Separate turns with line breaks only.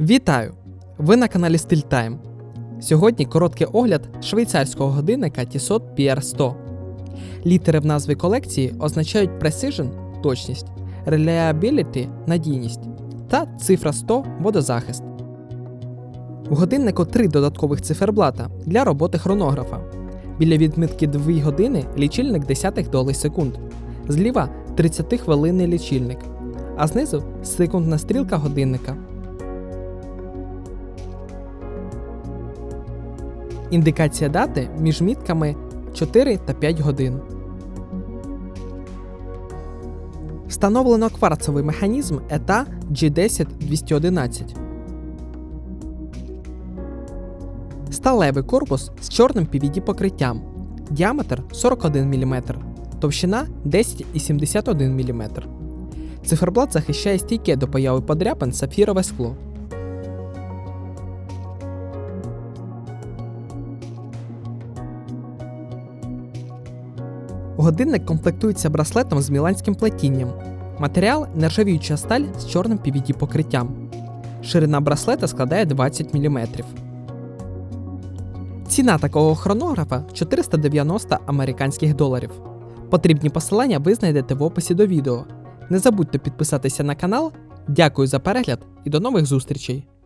Вітаю! Ви на каналі Steel Time. Сьогодні короткий огляд швейцарського годинника Tissot PR100. Літери в назві колекції означають Precision точність, Reliability надійність та цифра 100 водозахист. В годиннику три додаткових циферблата для роботи хронографа. Біля відмітки 2 години лічильник десятих долей секунд. Зліва 30 хвилинний лічильник, а знизу секундна стрілка годинника. Індикація дати між мітками 4 та 5 годин. Встановлено кварцевий механізм ETA G10211. Сталевий корпус з чорним PVD покриттям. Діаметр 41 мм, товщина 10,71 мм. Циферблат захищає стійке до появи подряпин сапфірове скло. Годинник комплектується браслетом з міланським плетінням. Матеріал нержавіюча сталь з чорним PVD покриттям. Ширина браслета складає 20 мм. Ціна такого хронографа 490 американських доларів. Потрібні посилання ви знайдете в описі до відео. Не забудьте підписатися на канал. Дякую за перегляд і до нових зустрічей!